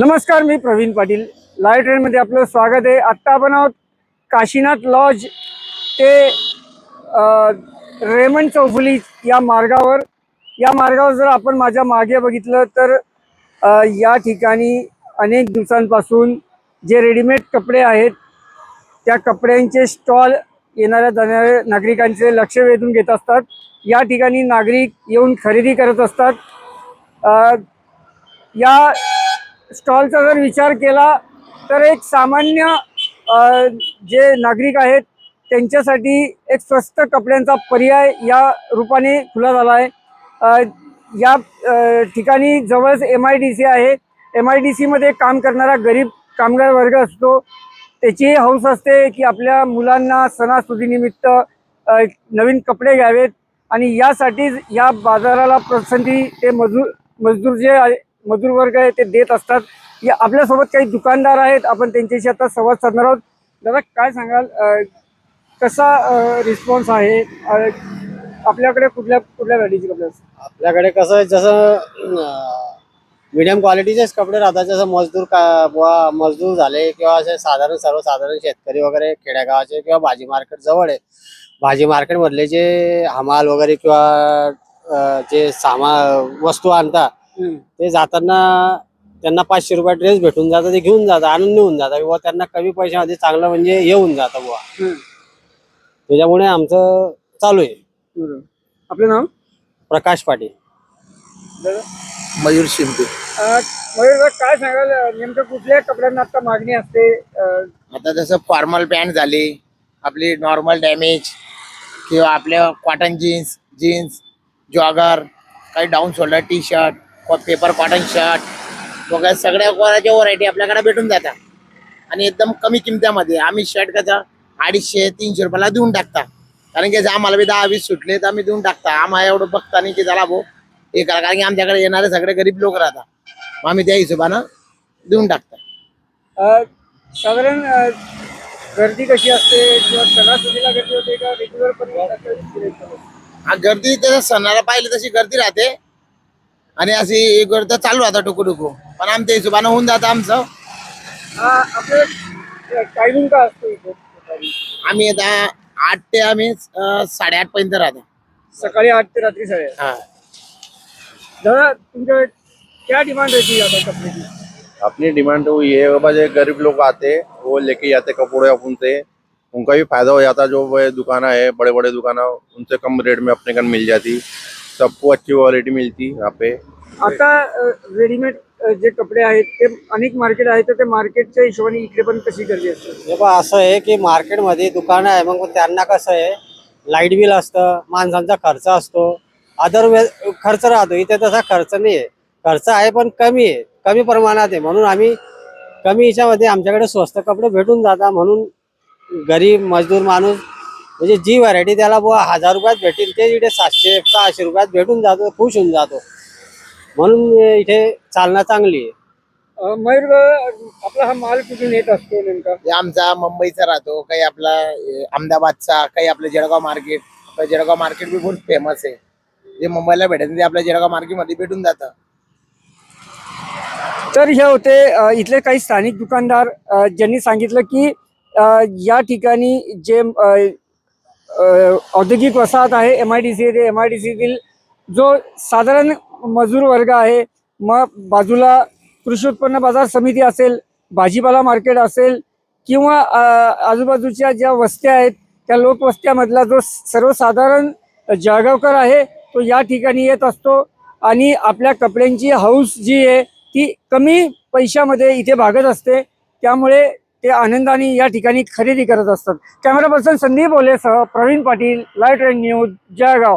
नमस्कार मी प्रवीण पाटील. लाईव्ह ट्रेनमध्ये आपलं स्वागत आहे. आत्ता आपण आहोत काशीनाथ लॉज ते रेमंड चौफुली या मार्गावर. या मार्गावर जर आपण माझ्या मागे बघितलं तर या ठिकाणी अनेक दिवसांपासून जे रेडीमेड कपडे आहेत त्या कपड्यांचे स्टॉल येणाऱ्या जाणाऱ्या नागरिकांचे लक्ष वेधून घेत असतात. या ठिकाणी नागरिक येऊन खरेदी करत असतात. या स्टॉलचा जर विचार केला तर एक सामान्य जे नागरिक आहेत त्यांच्यासाठी एक स्वस्त कपड्यांचा पर्याय या रूपाने खुला झाला आहे. या ठिकाणी जवळच एम आय डी सी आहे. एम आय डी सीमध्ये काम करणारा गरीब कामगार वर्ग असतो. त्याची हौस असते की आपल्या मुलांना सणासुदीनिमित्त नवीन कपडे घ्यावेत. आणि यासाठीच या बाजाराला पसंती ते मजूर मजदूर जे आहे मजूर वर्ग आहे ते देत असतात. या आपल्यासोबत काही दुकानदार आहेत आपण त्यांच्याशी आता संवाद साधणार आहोत. दादा काय सांगाल? कसा रिस्पॉन्स आहे? आपल्याकडे कुठल्या कुठल्या व्हॅलीचे कपडे असतात? आपल्याकडे कसं आहे, जसं मिडियम क्वालिटीचेच कपडे राहतात. जसं मजदूर का बुवा मजदूर झाले किंवा असे साधारण सर्वसाधारण शेतकरी वगैरे खेड्यागावाचे किंवा भाजी मार्केट जवळ आहे. भाजी मार्केटमधले जे हमाल वगैरे किंवा जे सामा वस्तू आणतात ते जाताना त्यांना पाचशे रुपये ड्रेस भेटून जातं ते घेऊन जातात आणून नेऊन जातात. किंवा त्यांना कमी पैशामध्ये चांगलं म्हणजे येऊन जातं बुवा. त्याच्यामुळे आमचं चालू आहे. आपलं नाव? प्रकाश पाटील. मयूर शिंदे. अ, मयूर काय सांगाल? नेमकं कुठल्या कपड्यांना आता मागणी असते? आता जसं फॉर्मल पॅन्ट झाली आपली नॉर्मल डॅमेज किंवा आपल्या कॉटन जीन्स जीन्स जॉगर काही down shoulder T shirt paper cotton shirt वगैरे सगळ्या प्रकारच्या व्हरायटी आपल्याकडे भेटून जातात. आणि एकदम कमी किमत्यामध्ये आम्ही शर्ट कसं अडीचशे तीनशे रुपयाला देऊन टाकता. कारण की जर आम्हाला बी दहा वीस सुटले तर आम्ही देऊन टाकता. आम्हाला एवढं बघता नाही की झाला भाऊ हे करा. कारण की आमच्याकडे येणारे सगळे गरीब लोक राहतात. मग आम्ही त्या हिशोबानं देऊन टाकता. साधारण गर्दी कशी असते? किंवा सणासुदीला गर्दी होते का? रेग्युलर हा गर्दी तसं सणाला पाहिली तशी गर्दी राहते. आणि अशी गर्दी चालू राहतं टुकू टुकू पण आमच्या हिशोबानं होऊन जातं आमचं. आपलं टायमिंग का असतो इथे? आम्ही आता आठ ते आम्ही अं, साडेआठ पर्यंत राहतो. सकाळी आठ ते रात्री साडे हा. दादा क्या डिमांड रहती है ज्यादा कपड़े की? अपनी डिमांड तो ये है बस ये गरीब लोग आते वो लेके जाते कपड़े अपन से उनका भी फायदा हो जाता जो वो दुकाना है बड़े बड़े दुकाना उनसे कम रेट में अपने घर मिल जाती। सबको अच्छी क्वालिटी मिलती यहाँ पे। आता रेडीमेड जे कपडे आहेत ते अनेक मार्केट आहेत तर ते मार्केटच्या हिशोबाने इकडे पण कशी गर्दी असते? हे बघ असं आहे की मार्केटमध्ये दुकानं आहे मग त्यांना कसं आहे लाइट बिल असतं माणसांचा खर्च असतो. अदर वे खर्च राहतो इथे तसा खर्च नाही आहे. खर्च आहे पण कमी आहे कमी प्रमाणात आहे. म्हणून आम्ही कमी याच्यामध्ये आमच्याकडे स्वस्त कपडे भेटून जातात म्हणून गरीब मजदूर माणूस म्हणजे जी व्हरायटी त्याला बुवा हजार रुपयात भेटेल ते इथे सातशे सहाशे रुपयात भेटून जातो खुश होऊन जातो. म्हणून इथे चालना चांगली आहे. अ, मयूर आपला हा माल कुठून येत असतो नेमका? हे आमचा मुंबईचा राहतो काही आपला अं, अहमदाबादचा काही आपलं जळगाव मार्केट आपलं जळगाव मार्केट बी खूप फेमस आहे. जे मुंबईला भेटत नाही ते आपल्या जळगाव मार्केटमध्ये भेटून जातं. तर हे होते अ, इथले काही स्थानिक दुकानदार अ, ज्यांनी सांगितलं की अ, या ठिकाणी जे अ, औद्योगिक वसाहत आहे M I D C M I D सीतील जो साधारण मजूर वर्ग आहे मग बाजूला कृषी उत्पन्न बाजार समिती असेल भाजीपाला मार्केट असेल किंवा आजूबाजूच्या ज्या वस्त्या आहेत त्या लोकवस्त्यामधला जो सर्वसाधारण जळगावकर आहे तो या ठिकाणी येत असतो आणि आपल्या कपड्यांची हौस जी आहे ती कमी पैशामध्ये इथे भागत असते. त्यामुळे ते आनंदाने या ठिकाणी खरेदी करत असतात. Camera person Sandeep ओलेसह Pravin Patil light and news Jalgaon.